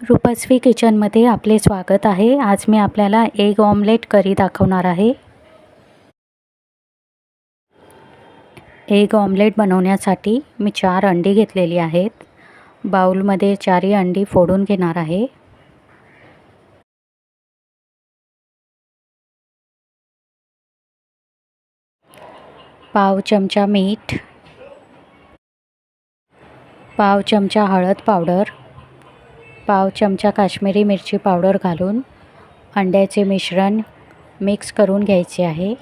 रूपश्री किचनमध्ये आपले स्वागत आहे. आज मी आपल्याला एग ऑमलेट करी दाखवणार आहे. एग ऑमलेट बनवण्यासाठी मी चार अंडी घेतलेली आहेत. बाऊलमध्ये चारही अंडी फोडून घेणार आहे. पाव चमचा मीठ पाव चमचा हळद पावडर पाव चमचा काश्मीरी मिरची पावडर घालून अंड्याचे मिश्रण मिक्स करून घ्यायचे आहे.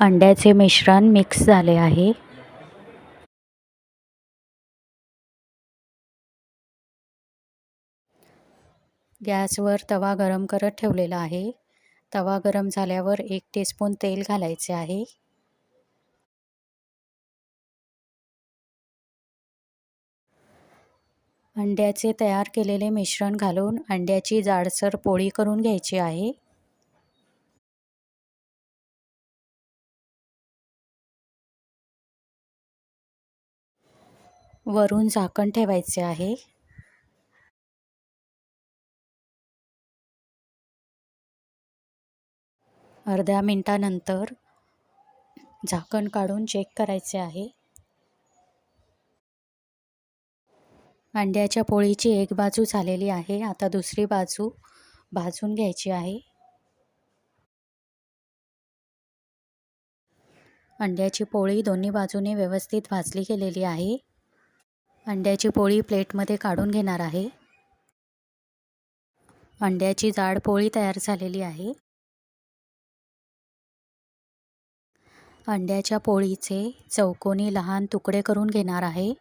अंड्याचे मिश्रण मिक्स झाले आहे. गॅसवर तवा गरम करत ठेवलेला आहे. तवा गरम झाल्यावर एक टीस्पून तेल घालायचे आहे. अंड्याचे तयार केलेले मिश्रण घालून अंड्याची जाडसर पोळी करून घ्यायची आहे. वरून झाकण ठेवायचे आहे. अर्ध्या मिनटानंतर झाकण काढून चेक करायचे आहे. अंड्याच्या पोळीची एक बाजू झालेली आहे. आता दुसरी बाजू भाजून घ्यायची आहे. अंड्याची पोळी दोन्ही बाजूने व्यवस्थित भाजली गेलेली आहे. अंड्याची पोळी प्लेटमध्ये काढून घेणार आहे. अंड्याची जाड पोळी तयार झालेली आहे. अंड्याच्या पोळीचे चौकोनी लहान तुकडे करून घेणार आहे.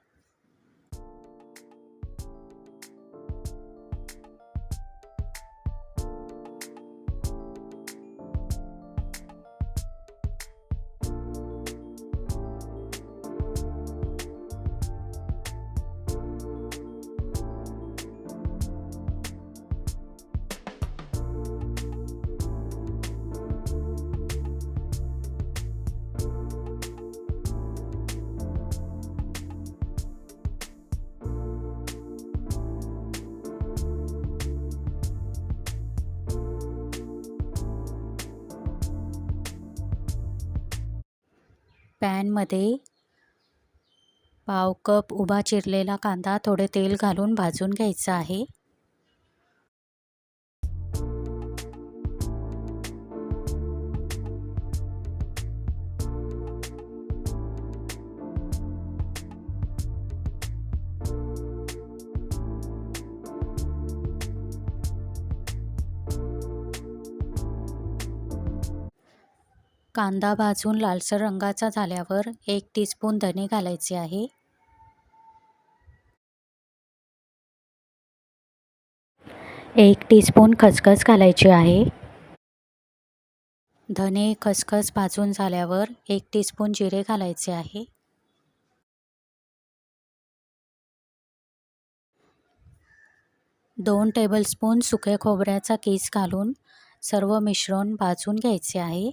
पॅनमध्ये पाव कप उभा चिरलेला कांदा थोडे तेल घालून भाजून घ्यायचा आहे. कांदा भाजून लालसर रंगाचा झाल्यावर एक टीस्पून धने घालायचे आहे. एक टीस्पून खसखस घालायची आहे. धने खसखस भाजून झाल्यावर एक टीस्पून जिरे घालायचे आहे. दोन टेबलस्पून सुके खोबऱ्याचा केस घालून सर्व मिश्रण भाजून घ्यायचे आहे.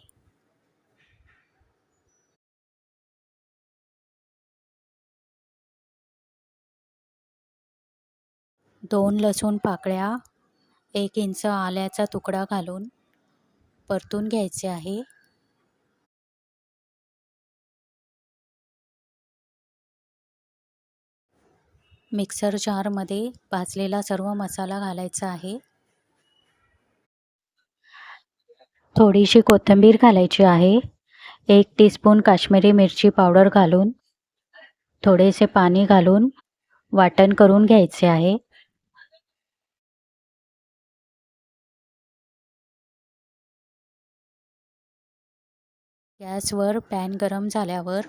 दोन लसूण पाकळ्या एक इंच आल्याचा तुकडा घालून परतून घ्यायचे आहे. मिक्सर जारमध्ये भाजलेला सर्व मसाला घालायचा आहे. थोडीशी कोथिंबीर घालायची आहे. एक टीस्पून काश्मीरी मिरची पावडर घालून थोडेसे पाणी घालून वाटण करून घ्यायचे आहे. गॅसवर पॅन गरम झाल्यावर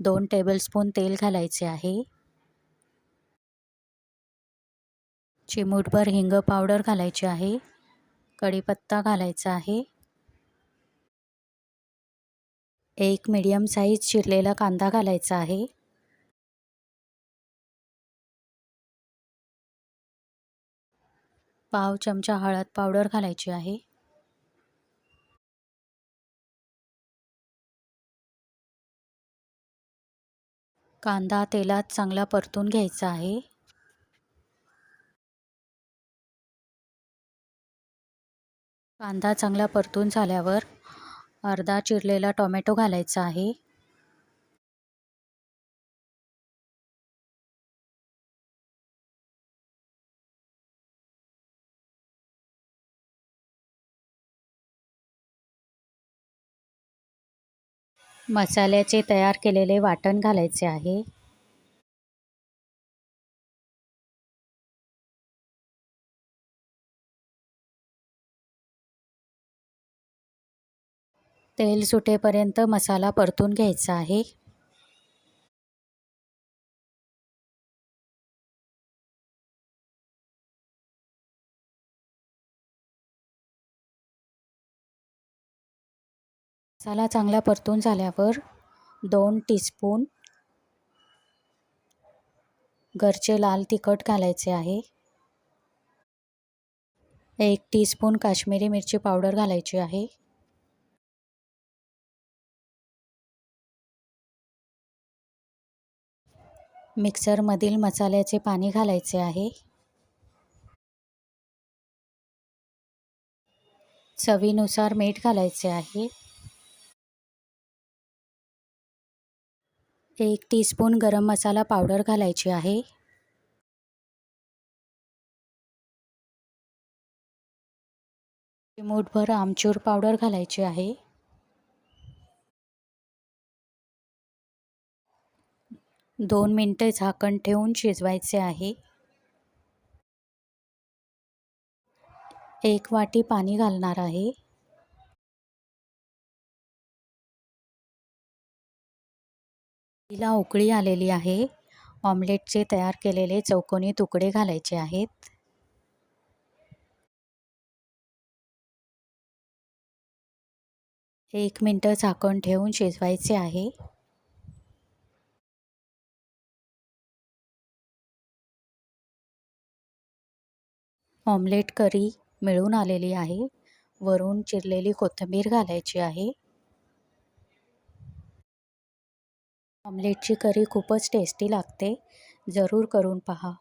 दोन टेबलस्पून तेल घालायचे आहे. चिमूटभर हिंग पावडर घालायची आहे. कढीपत्ता घालायचा आहे. एक मीडियम साईज चिरलेला कांदा घालायचा आहे. पाव चमचा हळद पावडर घालायची आहे. कांदा तेलात चांगला परतून घ्यायचा आहे. कांदा चांगला परतून झाल्यावर अर्धा चिरलेला टोमॅटो घालायचा आहे. मसाल्याचे तयार केलेले वाटण घालायचे आहे. तेल सुटेपर्यंत मसाला परतून घ्यायचा आहे. मसाला चांगला परतून झाल्यावर दोन टीस्पून घरचे लाल तिखट घालायचे आहे. एक टीस्पून काश्मीरी मिरची पावडर घालायची आहे. मिक्सरमधील मसाल्याचे पाणी घालायचे आहे. चवीनुसार मीठ घालायचे आहे. एक टीस्पून गरम मसाला पावडर घालायची आहे. मूठभर आमचूर पावडर घालायची आहे. दोन मिनटे झाकण ठेवून शिजवायचे आहे. एक वाटी पाणी घालणार आहे. तिला उकळी आलेली आहे. ऑमलेटचे तयार केलेले चौकोनी तुकडे घालायचे आहेत. एक मिनटं झाकण ठेवून शिजवायचे आहे. ऑमलेट करी मिळून आलेली आहे. वरून चिरलेली कोथिंबीर घालायची आहे. ऑमलेटची करी खूपच टेस्टी लागते. जरूर करून पहा.